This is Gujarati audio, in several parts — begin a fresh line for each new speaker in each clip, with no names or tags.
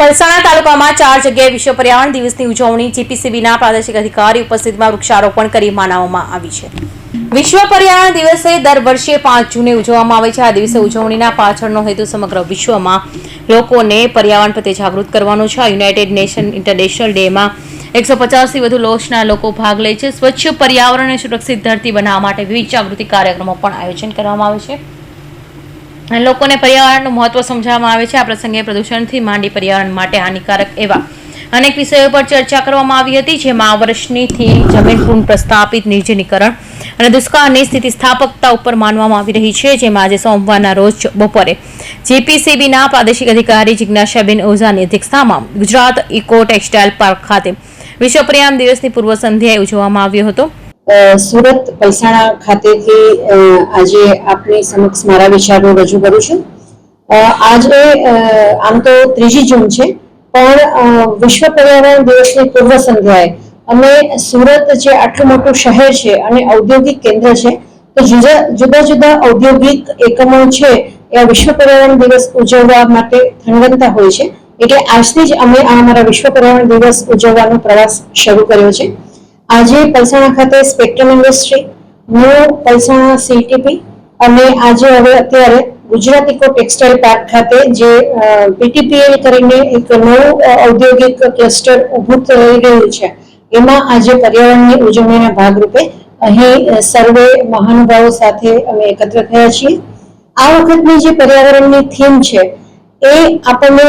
પલસાણા તાલુકામાં ચાર જગ્યાએ વિશ્વ પર્યાવરણ દિવસની ઉજવણી જીપીસીબીના પ્રાદેશિક અધિકારી ઉપસ્થિતિમાં વૃક્ષારોપણ કરી મનાવવામાં આવી છે. વિશ્વ પર્યાવરણ દિવસે દર વર્ષે પાંચ જૂને ઉજવવામાં આવે છે. આ દિવસે ઉજવણીના પાછળનો હેતુ સમગ્ર વિશ્વમાં લોકોને પર્યાવરણ પ્રત્યે જાગૃત કરવાનો છે. આ યુનાઇટેડ નેશન ઇન્ટરનેશનલ ડેમાં એકસો પચાસથી વધુ લોશના લોકો ભાગ લે છે. સ્વચ્છ પર્યાવરણ અને સુરક્ષિત ધરતી બનાવવા માટે વિવિધ જાગૃતિ કાર્યક્રમો પણ આયોજન કરવામાં આવે છે. લોકોને પર્યાવરણનું મહત્વ સમજાવવામાં આવે છે. આ પ્રસંગે પ્રદૂષણથી માંડી પર્યાવરણ માટે હાનિકારક એવા અનેક વિષયો પર ચર્ચા કરવામાં આવી હતી, જેમાં આ વર્ષની થીમ જમીન પૂર્ણ પ્રસ્થાપિત નિર્જનીકરણ અને દુષ્કાળની સ્થિતિસ્થાપકતા ઉપર માનવામાં આવી રહી છે, જેમાં આજે સોમવારના રોજ બપોરે જીપીસીબીના પ્રાદેશિક અધિકારી જિજ્ઞાસાબેન ઓઝાની અધ્યક્ષતામાં ગુજરાત ઇકો ટેક્સટાઇલ પાર્ક ખાતે વિશ્વ પર્યાવરણ દિવસની પૂર્વ સંધ્યાએ ઉજવવામાં આવ્યો હતો.
સુરત પૈસાણા ખાતેથી આજે આપની સમક્ષ મારા વિચારો રજૂ કરું છું. આજે આમ તો ત્રીજી જૂન છે, પણ વિશ્વ પર્યાવરણ દિવસની પૂર્વ સંધ્યાએ અમે સુરત જે આટલું મોટું શહેર છે અને ઔદ્યોગિક કેન્દ્ર છે, તો જુદા જુદા જુદા ઔદ્યોગિક એકમો છે, એ વિશ્વ પર્યાવરણ દિવસ ઉજવવા માટે થનગનતા હોય છે. એટલે આજથી જ અમે આ અમારા વિશ્વ પર્યાવરણ દિવસ ઉજવવાનો પ્રવાસ શરૂ કર્યો છે. આજે પલસાણા ખાતે spectrum industry new Palsana CTP અને આજે હવે અત્યારે ગુજરાત ઇકો ટેક્સટાઇલ પાર્ક ખાતે જે પીટીપીએલ કરીને એક નવું ઔદ્યોગિક ક્લસ્ટર ઊભું થઈ રહ્યું છે, એમાં આજે પર્યાવરણની ઉજવણીના ભાગરૂપે અહીં સર્વે મહાનુભાવો સાથે અમે એકત્ર થયા છીએ. આ વખતની જે પર્યાવરણની થીમ છે, એ આપણને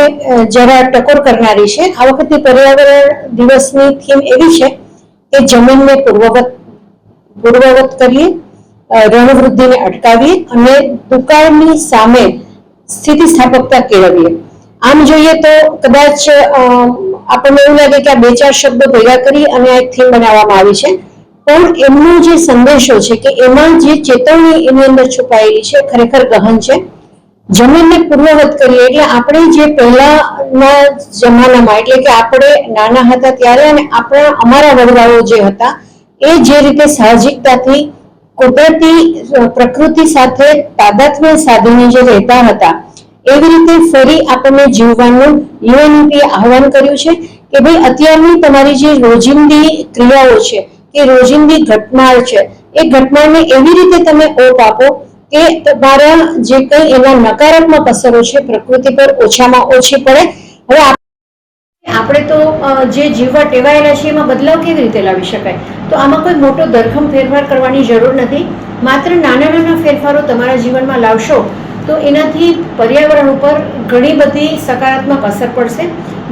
જરા ટકોર કરનારી છે. આ વખતની પર્યાવરણ દિવસની થીમ એવી છે કે જમીનને પૂર્વવત પૂર્વવત કરીએ રણવૃદ્ધિને અટકાવીએ અને દુકાળની સામે સ્થિતિસ્થાપકતા કેળવીએ. આમ જોઈએ તો કદાચ આપણને એવું લાગે કે આ બે ચાર શબ્દો ભેગા કરી અને આ થીમ બનાવવામાં આવી છે. પણ એમનો જે સંદેશો છે કે એમાં જે ચેતવણી એની અંદર છુપાયેલી છે, ખરેખર ગહન છે. જમીનને પૂર્વવત કરીએ એટલે આપણે જે પહેલાના જમાનામાં, એટલે કે આપણે નાના હતા ત્યારે અને આપણા, અમારા વડવાઓ જે હતા, એ જે રીતે સાહજિકતાથી કુદરતી પ્રકૃતિ સાથે તાદાત્મ્ય સાધીને જે રહેતા હતા, એવી રીતે ફરી આપણને જીવવાનું યુએનપીએ આહવાન કર્યું છે કે ભાઈ અત્યારની તમારી જે રોજિંદી ક્રિયાઓ છે, કે રોજિંદી ઘટનાઓ છે, એ ઘટનાને એવી રીતે તમે ઓપ આપો કે તમારા જે કંઈ એના નકારાત્મક અસરો છે, પ્રકૃતિ પર ઓછામાં ઓછી પડે. હવે આપણે તો જે જીવવા ટેવાયેલા છીએ એમાં બદલાવ કેવી રીતે લાવી શકાય? તો આમાં કોઈ મોટો ધરખમ ફેરફાર કરવાની જરૂર નથી. માત્ર નાના નાના ફેરફારો તમારા જીવનમાં લાવશો, તો એનાથી પર્યાવરણ ઉપર ઘણી બધી સકારાત્મક અસર પડશે.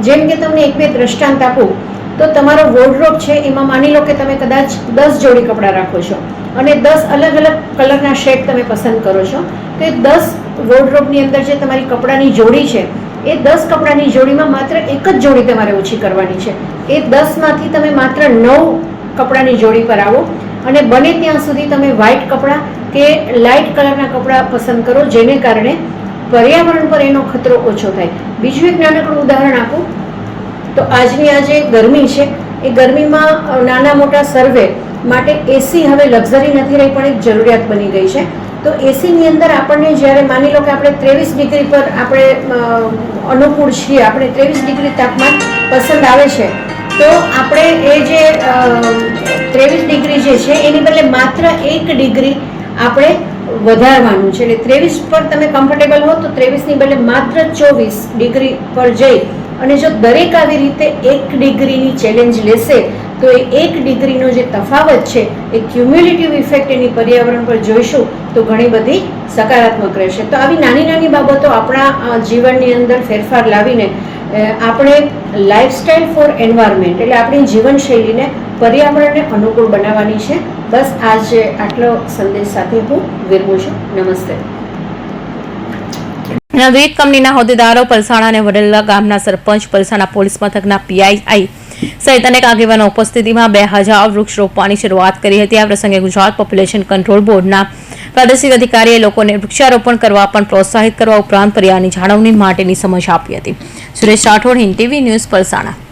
જેમ કે તમને એક બે દ્રષ્ટાંત આપું. તો તમારો વોર્ડરોબ છે, એમાં માની લો કે તમે કદાચ દસ જોડી કપડાં રાખો છો અને દસ અલગ અલગ કલરના શેડ તમે પસંદ કરો છો, તો એ દસ વોર્ડરોબની અંદર જે તમારી કપડાની જોડી છે, એ દસ કપડાની જોડીમાં માત્ર એક જ જોડી તમારે ઓછી કરવાની છે. એ દસમાંથી તમે માત્ર નવ કપડાની જોડી પર આવો અને બને ત્યાં સુધી તમે વ્હાઇટ કપડાં કે લાઇટ કલરના કપડાં પસંદ કરો, જેને કારણે પર્યાવરણ પર એનો ખતરો ઓછો થાય. બીજું એક નાનકડું ઉદાહરણ આપું. તો આજની આ જે ગરમી છે, એ ગરમીમાં નાના મોટા સર્વે માટે એસી હવે લક્ઝરી નથી રહી, પણ એક જરૂરિયાત બની ગઈ છે. તો એસીની અંદર આપણને જ્યારે માની લો કે આપણે ત્રેવીસ ડિગ્રી પર આપણે અનુકૂળ છીએ, આપણે ત્રેવીસ ડિગ્રી તાપમાન પસંદ આવે છે, તો આપણે એ જે ત્રેવીસ ડિગ્રી જે છે, એની બદલે માત્ર એક ડિગ્રી આપણે વધારવાનું છે. એટલે ત્રેવીસ પર તમે કમ્ફર્ટેબલ હો તો ત્રેવીસની બદલે માત્ર ચોવીસ ડિગ્રી પર જઈ અને જો દરેક આવી રીતે એક ડિગ્રીની ચેલેન્જ લેશે, તો એ એક ડિગ્રીનો જે તફાવત છે, એ ક્યુમ્યુલેટિવ ઇફેક્ટ એની પર્યાવરણ પર જોઈશું, તો ઘણી બધી સકારાત્મક રહેશે. તો આવી નાની નાની બાબતો આપણા જીવનની અંદર ફેરફાર લાવીને આપણે લાઇફસ્ટાઈલ ફોર એન્વાયરમેન્ટ એટલે આપણી જીવનશૈલીને પર્યાવરણને અનુકૂળ બનાવવાની છે. બસ આજે આટલો સંદેશ સાથે હું વિરમું છું. નમસ્તે.
વિવિધ કંપનીના હોદ્દેદારો, પલસાણા અને વડેલા ગામના સરપંચ, પલસાણા પોલીસ મથકના પીઆઈઆઈ સહિત અનેક આગેવાનો ઉપસ્થિતિમાં બે હજાર વૃક્ષ રોપવાની શરૂઆત કરી હતી. આ પ્રસંગે ગુજરાત પોપ્યુલેશન કંટ્રોલ બોર્ડના પ્રાદેશિક અધિકારીએ લોકોને વૃક્ષારોપણ કરવા પણ પ્રોત્સાહિત કરવા ઉપરાંત પર્યાવરણની જાળવણી માટેની સમજ આપી હતી. Suresh Rathod, Hind TV news, Palsana.